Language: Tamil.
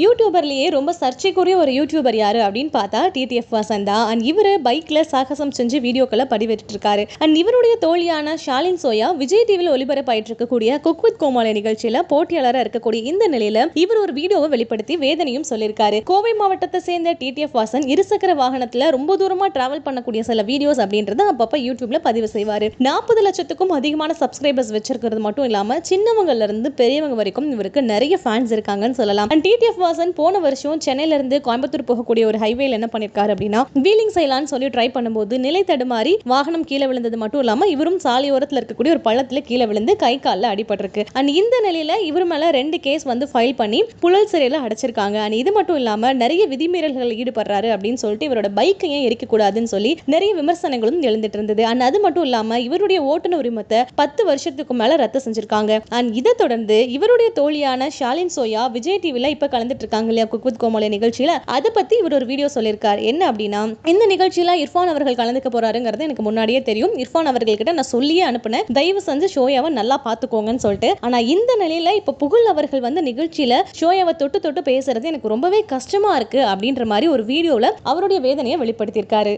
யூடியூபர்லேயே ரொம்ப சர்ச்சைக்குரிய ஒரு யூடியூபர் யாரு அப்படின்னு பார்த்தா டிடிஎஃப் வாசன் தான். அண்ட் இவர் பைக்கில் சாகசம் செஞ்சு வீடியோக்களை பதிவேற்றிருக்காரு. அண்ட் இவருடைய தோழியான ஷாலின் சோயா விஜய் டிவியில் ஒளிபரப்பாயிட்டு இருக்கக்கூடிய குக் வித் கோமாளி நிகழ்ச்சியில் போட்டியாளராக இருக்கக்கூடிய இந்த நிலையில் இவர் ஒரு வீடியோவை வெளிப்படுத்தி வேதனையும் சொல்லியிருக்காரு. கோவை மாவட்டத்தை சேர்ந்த டிடிஎஃப் வாசன் இருசக்கர வாகனத்தில் ரொம்ப தூரமாக டிராவல் பண்ணக்கூடிய சில வீடியோஸ் அப்படின்றத அப்பப்போ யூடியூப்ல பதிவு செய்வார். நாற்பது லட்சத்துக்கும் அதிகமான சப்ஸ்கிரைபர்ஸ் வச்சிருக்கிறது மட்டும் இல்லாமல் சின்னவங்கல இருந்து பெரியவங்க வரைக்கும் இவருக்கு நிறைய ஃபேன்ஸ் இருக்காங்கன்னு சொல்லலாம். அண்ட் டிடிஎஃப் வாசன் போன வருஷம் சென்னையில இருந்து கோயம்புத்தூர் போகக்கூடிய ஒரு ஹைவேல என்ன பண்ணிருக்காரு அப்படின்னா வீலிங் செய்யலாம்னு சொல்லி ட்ரை பண்ணும்போது நிலை தடுமாறி வாகனம் கீழே விழுந்தது மட்டும் இல்லாம இவரும் சாலையோரத்தில் இருக்கக்கூடிய ஒரு பள்ளத்தில் கீழே விழுந்து கை காலில் அடிபட்டிருக்கு. அண்ட் இந்த நிலையில இவர் மேல ரெண்டு கேஸ் வந்து ஃபைல் பண்ணி புழல் சிறையில் அடைச்சிருக்காங்க. அண்ட் இது மட்டும் இல்லாம நிறைய விதிமீறல்களில் ஈடுபடுறாரு அப்படின்னு சொல்லிட்டு இவரோட பைக்கை ஏன் எரிக்க கூடாதுன்னு சொல்லி நிறைய விமர்சனங்களும் எழுந்துட்டு இருந்தது. அண்ட் அது மட்டும் இல்லாம இவருடைய ஓட்டுநர் உரிமத்தை பத்து வருஷத்துக்கு மேல ரத்து செஞ்சிருக்காங்க. அண்ட் இதை தொடர்ந்து இவருடைய தோழியான ஷாலின் சோயா விஜய் டிவில இப்ப கலந்துட்டு இருக்காங்க இல்லையா குக் வித் நிகழ்ச்சியில. அதை பத்தி இவர் ஒரு வீடியோ சொல்லியிருக்காரு என்ன அப்படின்னா இந்த நிகழ்ச்சியில இர்ஃபான் அவர்கள் கலந்துக்க போறாருங்கிறது எனக்கு முன்னாடியே தெரியும். இர்ஃபான் அவர்கள் கிட்ட நான் சொல்லியே அனுப்புனேன். தயவு செஞ்சு ஷோயாவை நல்லா பாத்துக்கோங்கன்னு சொல்லிட்டு. ஆனா இந்த நிலையில இப்ப புகழ் அவர்கள் வந்து நிகழ்ச்சியில ஷோயாவை தொட்டு தொட்டு பேசுறது எனக்கு ரொம்பவே கஷ்டமா இருக்கு அப்படின்ற மாதிரி ஒரு வீடியோல அவருடைய வேதனையை வெளிப்படுத்தியிருக்காரு.